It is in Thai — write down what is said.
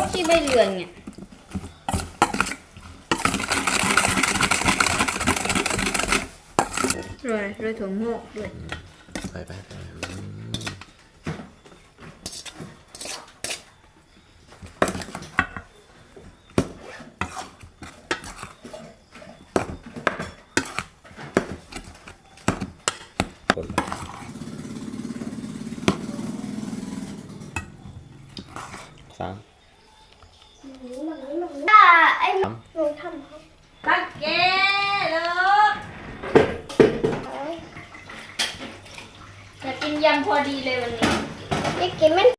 กที่ใบเหลืองเนี่ยโรยโรยถั่วงอกด้วยไปไปไปอืมคนละสามอ่า ไอ้หนูทำครับตักแกเลยจะกินยำพอดีเลยวันนี้นี่กินมัน